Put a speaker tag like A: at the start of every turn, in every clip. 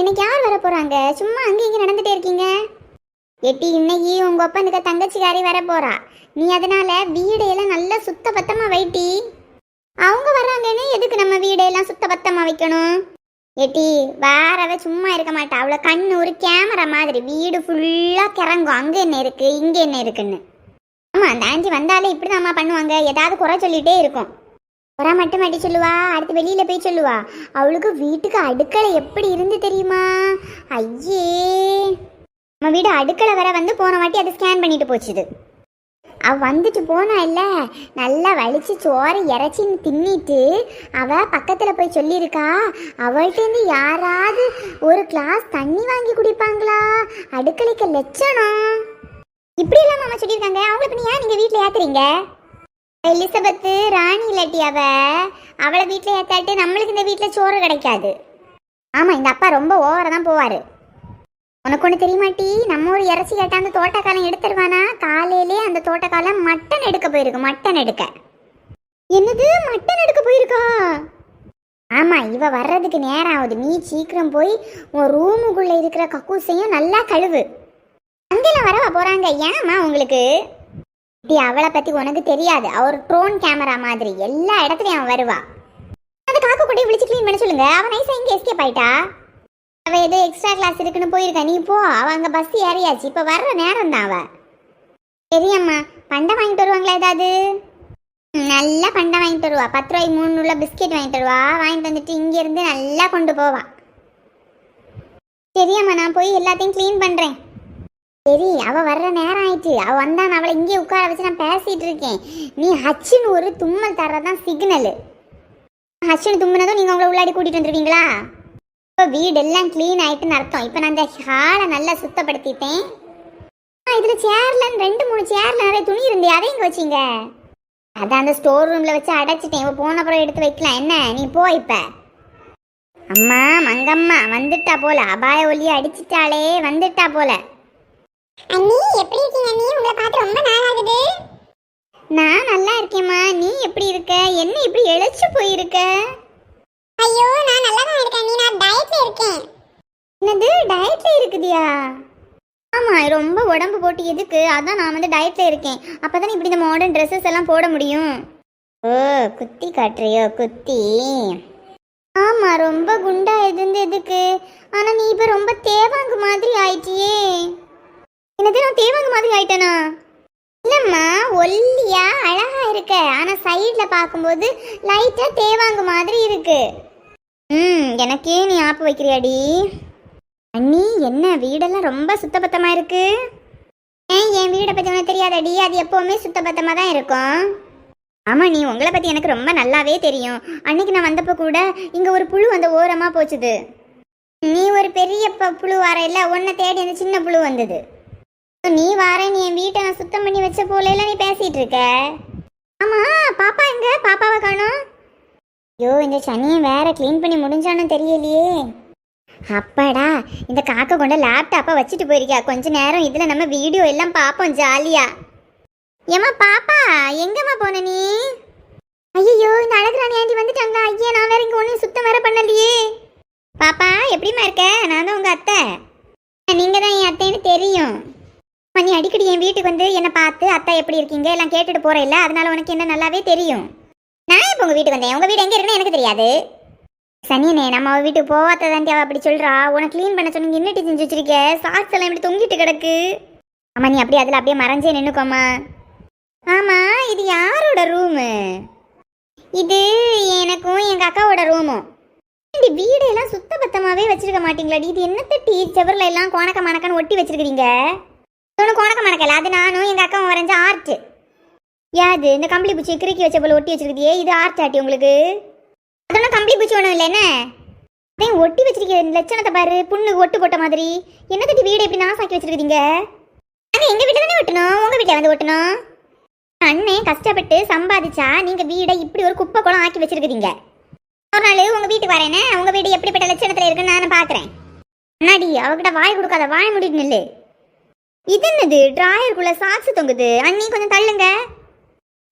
A: இன்னைக்கு யார் வர போறாங்க? சும்மா அங்க இங்க நடந்துட்டே இருக்கீங்க. எட்டி இன்னைக்கு உங்க இந்த தங்கச்சிக்காரி வர போறா. நீ அதனால வீடையெல்லாம் நல்லா சுத்த பத்தமா வைட்டி. அவங்க வர்றாங்கன்னு எதுக்கு நம்ம வீடையெல்லாம் சுத்த பத்தமா வைக்கணும்? எட்டி வேறவ சும்மா இருக்க மாட்டா. அவ்வளோ கண்ணு ஒரு கேமரா மாதிரி. வீடு ஃபுல்லாக கிறங்கும். அங்கே என்ன இருக்குது இங்கே என்ன இருக்குன்னு. ஆமா அந்த ஆண்டி வந்தாலே இப்படிதாம்மா பண்ணுவாங்க. ஏதாவது குறை சொல்லிகிட்டே இருக்கும். குறை மட்டும் அடி சொல்லுவா அடுத்து வெளியில போய் சொல்லுவா. அவளுக்கு வீட்டுக்கு அடுக்களை எப்படி இருந்து தெரியுமா? ஐயே. நம்ம வீடு அடுக்களை வர வந்து போன வாட்டி அதை ஸ்கேன் பண்ணிட்டு போச்சுது. அவ வந்துட்டு போனா இல்ல நல்லா வலிச்சு சோறு இறைச்சின்னு தின்னிட்டு அவ பக்கத்துல போய் சொல்லியிருக்கா அவள்கிட்ட யாராவது ஒரு கிளாஸ் தண்ணி வாங்கி குடிப்பாங்களா? அடுக்கலைக்கு லட்சணம். இப்படி எல்லாம் மாமா சொல்லியிருக்காங்க. அவங்கள பண்ணி ஏன் நீங்க வீட்டில் ஏத்துறீங்க? எலிசபெத் ராணி இல்லாட்டி அவ அவளை வீட்டில் ஏத்தாட்டு நம்மளுக்கு இந்த வீட்டில் சோறு கிடைக்காது. ஆமாம் இந்த அப்பா ரொம்ப ஓவராக தான் போவார். உனக்கு ஒன்று தெரியுமாட்டி நம்ம ஒரு இறைச்சி கேட்டால் அந்த தோட்டக்காலம் எடுத்துருவானா? காலையிலே அந்த தோட்டக்காலம் மட்டன் எடுக்க போயிருக்கு மட்டன் எடுக்க. என்னது? மட்டன் எடுக்க போயிருக்கா? ஆமாம் இவ வர்றதுக்கு நேரம் ஆகுது. நீ சீக்கிரம் போய் உன் ரூமுக்குள்ளே இருக்கிற கக்கூசையும் நல்லா கழுவு. அங்கெல்லாம் வரவா போகிறாங்க ஏன்மா உங்களுக்கு? டி அவளை பத்தி உனக்கு தெரியாது. அவர் ட்ரோன் கேமரா மாதிரி. எல்லா இடத்துலயும் அவன் வருவா. அந்த காக்க கூட விழிச்சு க்ளீன் பண்ண சொல்லுங்க? அவன் நைஸா இங்க எஸ்கேப் ஆயிட்டா? அவ ஏதோ எக்ஸ்ட்ரா கிளாஸ் இருக்குன்னு போயிருக்கா. நீ போ. அவ அங்க பஸ் ஏறியாச்சு. இப்ப வர்ற நேரம் தான் அவ. சரியம்மா பண்டை வாங்கிட்டு வருவாங்களா ஏதாவது? நல்லா பண்டை வாங்கிட்டு வருவா. பத்து ரூபாய் மூணு உள்ள பிஸ்கெட் வாங்கிட்டு வருவா. வாங்கிட்டு வந்துட்டு இங்க இருந்து நல்லா கொண்டு போவா சரியம்மா நான் போய் எல்லாத்தையும் க்ளீன் பண்றேன். சரி அவ வர்ற நேரம் ஆயிடுச்சு அவ வந்தான் அவளை இங்கே உட்கார வச்சு நான் பேசிட்டு இருக்கேன். நீ ஹச்சின்னு ஒரு தும்மல் தர்றதான் சிக்னல் ஹச்சின்னு தும்முனதும் நீங்க உங்களை உள்ளாடி கூட்டிட்டு வந்துருவீங்களா? இப்போ வீடெல்லாம் க்ளீன் ஆயிட்டுன்னு அர்த்தம். இப்போ நான் இந்த ஹாலை நல்லா சுத்தப்படுத்திட்டேன். இதுல சேர்ல ரெண்டு மூணு சேர்ல நிறைய துணி இருந்தே அதையும் இங்க வச்சீங்க. அதான் அந்த ஸ்டோர் ரூம்ல வச்சு அடைச்சிட்டேன். இப்போ போன அப்புறம் எடுத்து வைக்கலாம். என்ன? நீ போ இப்ப. அம்மா மங்கம்மா வந்துட்டா போல. அபாய ஒலியை அடிச்சிட்டாலே வந்துட்டா போல. அண்ணி எப்படி இருக்கீங்க அண்ணி? உங்களை பார்த்து ரொம்ப நாள் ஆகுது நான் நல்லா இருக்கேம்மா. நீ எப்படி இருக்க? என்ன இப்படி இழைச்சு போயிருக்க? ஐயோ நான் நல்லா தான் இருக்கேன் நீ நான் டயட்ல இருக்கேன். என்னது? டயட்ல இருக்குதியா? ஆமா ரொம்ப உடம்பு போட்டு எதுக்கு? அதான் நான் வந்து டயட்ல இருக்கேன். அப்பதான் இப்படி இந்த மாடர்ன் ட்ரெஸ்ஸஸ் எல்லாம் போட முடியும். ஓ குத்தி காட்டுறியோ குத்தி? ஆமா ரொம்ப குண்டா இருந்து எதுக்கு? ஆனா நீ இப்ப ரொம்ப தேவாங்கு மாதிரி ஆயிட்டியே. என்னது நான் தேவாங்க மாதிரி ஆயிட்டேனா? இல்லம்மா ஒல்லியா அழகா இருக்க. ஆனா சைட்ல பார்க்கும்போது லைட்டா தேவாங்க மாதிரி இருக்கு. ம் எனக்கே நீ ஆப்பு வைக்கிறியாடி? அண்ணி என்ன வீடெல்லாம் ரொம்ப சுத்தபத்தமா இருக்கு? ஏன் என் வீடை பத்தி உனக்கு தெரியாதடி? அது எப்பவுமே சுத்தபத்தமா தான் இருக்கும். ஆமா நீ உங்களை பத்தி எனக்கு ரொம்ப நல்லாவே தெரியும். அன்னைக்கு நான் வந்தப்போ கூட இங்க ஒரு புழு அந்த ஓரமா போச்சுது. நீ ஒரு பெரிய புழு வரையில உன்னை தேடி அந்த சின்ன புழு வந்தது. நீ வார நீ என் வீட்டை நான் சுத்தம் பண்ணி வச்ச போல நீ பேசிட்டு இருக்க ஆமா பாப்பா எங்க? பாப்பாவை காணோம். ஐயோ இந்த சனியை வேற க்ளீன் பண்ணி முடிஞ்சானு தெரியலையே. அப்பாடா இந்த காக்கை கொண்ட லேப்டாப்பை வச்சுட்டு போயிருக்கா கொஞ்ச நேரம் இதில் நம்ம வீடியோ எல்லாம் பார்ப்போம் ஜாலியா. ஏமா பாப்பா எங்கம்மா போன நீ? ஐயோ இந்த அழகுராணி ஆண்டி வந்துட்டாங்க ஐயா நான் வேற இங்கே ஒன்றும் சுத்தம் வேற பண்ணலையே. பாப்பா எப்படிம்மா இருக்க? நான் தான் உங்கள் அத்தை. நீங்கள் தான் என் அத்தைன்னு தெரியும். அப்போ நீ அடிக்கடி என் வீட்டுக்கு வந்து என்னை பார்த்து அத்தை எப்படி இருக்கீங்க? எல்லாம் கேட்டுட்டு போற இல்லை அதனால உனக்கு என்ன நல்லாவே தெரியும். நான் இப்போ உங்கள் வீட்டுக்கு வந்தேன்? உங்கள் வீடு எங்கே இருக்குன்னு எனக்கு தெரியாது. சனியனே நம்ம அவள் வீட்டுக்கு போவாத தாண்டி அவள் அப்படி சொல்கிறா உனக்கு க்ளீன் பண்ண சொன்னீங்க என்ன செஞ்சு வச்சிருக்க? சாக்ஸ் எல்லாம் இப்படி தொங்கிட்டு கிடக்கு. ஆமாம் நீ அப்படியே அதில் அப்படியே மறைஞ்சே நின்னுக்கோமா ஆமாம் இது யாரோட ரூமு இது எனக்கும் எங்கள் அக்காவோட ரூமும் இந்த வீடெல்லாம் சுத்த பத்தமாகவே வச்சிருக்க மாட்டீங்களாடி இது என்னத்த டீ செவரில் எல்லாம் கோணக்க மணக்கன்னு ஒட்டி வச்சிருக்கிறீங்க? ஒன்றும் மணக்கல அது நானும் எங்கள் அக்காவும் வரைஞ்ச ஆர்ட் யாது இந்த கம்பளி பூச்சி கிறுக்கி வச்ச போல ஒட்டி வச்சிருக்கியே. இது ஆர்ட் ஆட்டி உங்களுக்கு? அதெல்லாம் கம்பளி பூச்சி ஒன்றும் இல்லை என்ன? அதையும் ஒட்டி வச்சிருக்க லட்சணத்தை பாரு. புண்ணு ஒட்டு போட்ட மாதிரி. என்ன தட்டி வீடு எப்படி நாசாக்கி வச்சிருக்கீங்க நாங்கள் எங்கள் வீட்டில் தானே ஒட்டணும்? உங்கள் வீட்டில் வந்து ஒட்டணும்? அண்ணன் கஷ்டப்பட்டு சம்பாதிச்சா நீங்கள் வீடை இப்படி ஒரு குப்பை குளம் ஆக்கி வச்சிருக்கிறீங்க. ஒரு நாள் உங்கள் வீட்டுக்கு வரேனே. உங்கள் வீடு எப்படிப்பட்ட லட்சணத்தில் இருக்குன்னு நான் பார்க்குறேன் அண்ணாடி அவகிட்ட வாய் கொடுக்காத. வாய் முடிட்டு நில்லு. இது என்னது டிராயருக்குள்ள சாக்ஸ் தொங்குது. அண்ணி கொஞ்சம் தள்ளுங்க.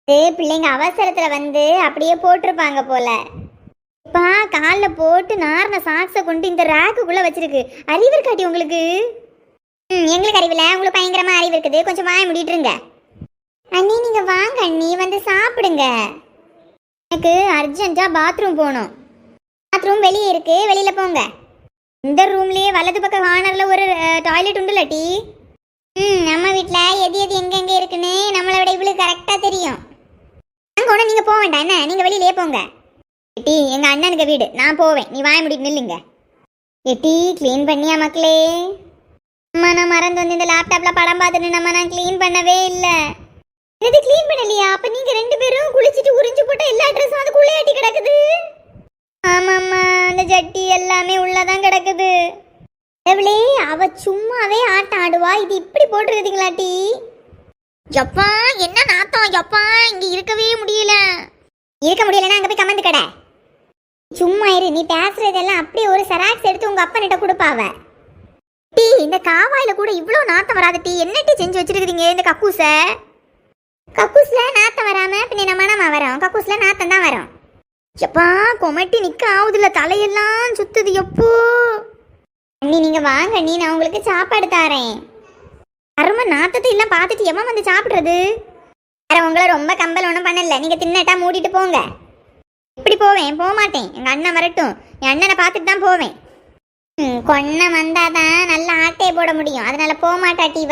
A: ஏ பிள்ளைங்க அவசரத்துல வந்து அப்படியே போட்டிருப்பாங்க போல. பா காலில் போட்டு நார்ன சாக்ஸை கொண்டு இந்த ரேக்குக்குள்ள வச்சிருக்கு. அறிவு இருக்காட்டி உங்களுக்கு? ம் எங்களுக்கு அறிவில்ல. உங்களுக்கு பயங்கரமா அறிவு இருக்குது. கொஞ்சம் வாய முடிட்டுருங்க. அண்ணி நீங்க வாங்க அண்ணி. வந்து சாப்பிடுங்க. எனக்கு அர்ஜென்ட்டா பாத்ரூம் போகணும் பாத்ரூம் வெளியே இருக்கு. வெளியில போங்க. இந்த ரூம்லயே வலது பக்கம் கார்னர்ல ஒரு டாய்லெட் உண்டுல டீ. ம் நம்ம வீட்டில் எது எது எங்கெங்கே இருக்குன்னு நம்மளை விட இவ்வளோ கரெக்டாக தெரியும். அங்கே ஒன்றும் நீங்கள் போக வேண்டாம் என்ன? நீங்கள் வெளியிலே போங்க. எட்டி எங்கள் அண்ணனுக்கு வீடு. நான் போவேன். நீ வாய முடிட்டு நில்லுங்க. எட்டி க்ளீன் பண்ணியா மக்களே? அம்மா நான் மறந்து வந்து இந்த லேப்டாப்பில் படம் பார்த்துட்டு நம்ம நான் க்ளீன் பண்ணவே இல்லை. எது க்ளீன் பண்ணலையா? அப்போ நீங்கள் ரெண்டு பேரும் குளிச்சுட்டு உறிஞ்சு போட்ட எல்லா ட்ரெஸ்ஸும் அதுக்குள்ளே ஆட்டி கிடக்குது. ஆமாம்மா அந்த ஜட்டி எல்லாமே உள்ளே தான் கிடக்குது. கடவுளே அவ சும்மாவே ஆட்டம் ஆடுவா. இது இப்படி போட்டுருக்குதுங்களா டி? எப்பா என்ன நாத்தம்? எப்பா இங்க இருக்கவே முடியல. இருக்க முடியலன்னா அங்க போய் கமந்து கடை. சும்மா இரு நீ பேசுறதெல்லாம் அப்படியே ஒரு செராக்ஸ் எடுத்து உங்க அப்பா கிட்ட கொடுப்பாவ டீ இந்த காவாயில கூட இவ்வளோ நாத்தம் வராது டீ. என்ன டீ செஞ்சு வச்சிருக்கீங்க இந்த கக்கூச? கக்கூஸ்ல நாத்தம் வராம பின்ன என்ன மனமா வரும்? கக்கூஸ்ல நாத்தம் தான் வரும். எப்பா கொமட்டி நிக்க ஆகுதுல தலையெல்லாம் சுத்துது எப்போ அண்ணி நீங்க வாங்க அண்ணி நான் உங்களுக்கு சாப்பாடு தாரேன். அரும நாத்தத்தை எல்லாம் பார்த்துட்டு எம்மா வந்து சாப்பிடுறது? வேற உங்களை ரொம்ப கம்பல் ஒன்றும் பண்ணல. நீங்க தின்னட்டா மூடிட்டு போங்க. இப்படி போவேன் போக மாட்டேன். எங்க அண்ணன் வரட்டும். என் அண்ணனை பார்த்துட்டு தான் போவேன். ம், வந்தாதான் நல்லா ஆட்டையை போட முடியும். அதனால போக மாட்டாட்டி